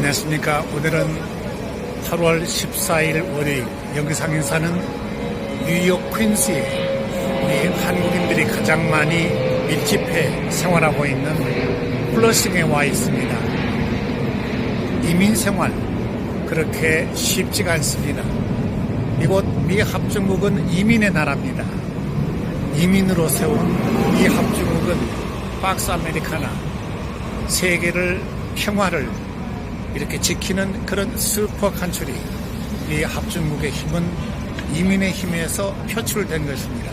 안녕하십니까. 오늘은 8월 14일 월요일 영상 인사는 뉴욕 퀸스에 우리 한국인들이 가장 많이 밀집해 생활하고 있는 플러싱에 와 있습니다. 이민 생활 그렇게 쉽지가 않습니다. 이곳 미 합중국은 이민의 나라입니다. 이민으로 세운 이 합중국은 박스 아메리카나 세계를 평화를 이렇게 지키는 그런 슈퍼 컨트리 이 합중국의 힘은 이민의 힘에서 표출된 것입니다.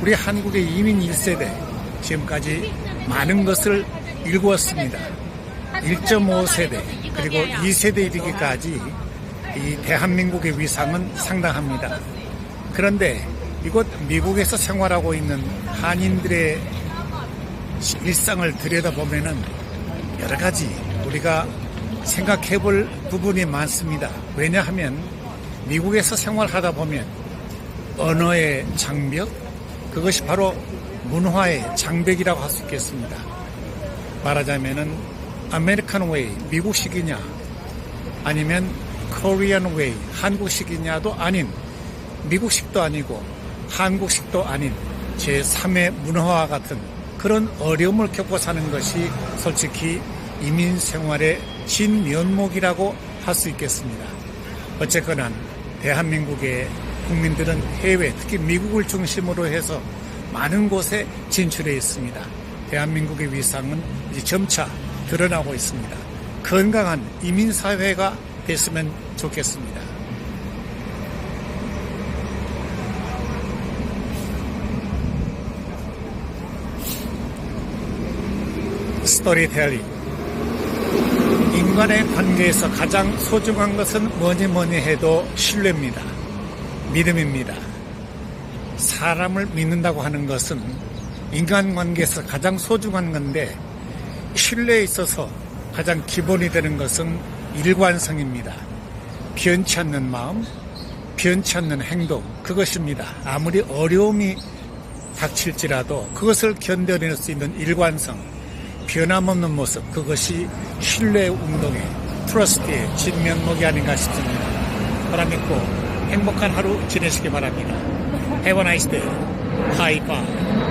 우리 한국의 이민 1세대 지금까지 많은 것을 일구었습니다. 1.5세대 그리고 2세대 이르기까지 이 대한민국의 위상은 상당합니다. 그런데 이곳 미국에서 생활하고 있는 한인들의 일상을 들여다보면은 여러 가지 우리가 생각해 볼 부분이 많습니다. 왜냐하면 미국에서 생활하다 보면 언어의 장벽, 그것이 바로 문화의 장벽이라고 할 수 있겠습니다. 말하자면은 아메리칸 웨이, 미국식이냐, 아니면 코리안 웨이, 한국식이냐도 아닌, 미국식도 아니고, 한국식도 아닌 제3의 문화와 같은 그런 어려움을 겪고 사는 것이 솔직히 이민 생활의 진면목이라고 할 수 있겠습니다. 어쨌거나 대한민국의 국민들은 해외, 특히 미국을 중심으로 해서 많은 곳에 진출해 있습니다. 대한민국의 위상은 이제 점차 드러나고 있습니다. 건강한 이민 사회가 됐으면 좋겠습니다. 스토리텔링 인간의 관계에서 가장 소중한 것은 뭐니 뭐니 해도 신뢰입니다. 믿음입니다. 사람을 믿는다고 하는 것은 인간 관계에서 가장 소중한 건데 신뢰에 있어서 가장 기본이 되는 것은 일관성입니다. 변치 않는 마음, 변치 않는 행동, 그것입니다. 아무리 어려움이 닥칠지라도 그것을 견뎌낼 수 있는 일관성, 변함없는 모습, 그것이 신뢰 운동의 트러스트의 진면목이 아닌가 싶습니다. 바람 믿고 행복한 하루 지내시기 바랍니다. Day. High five.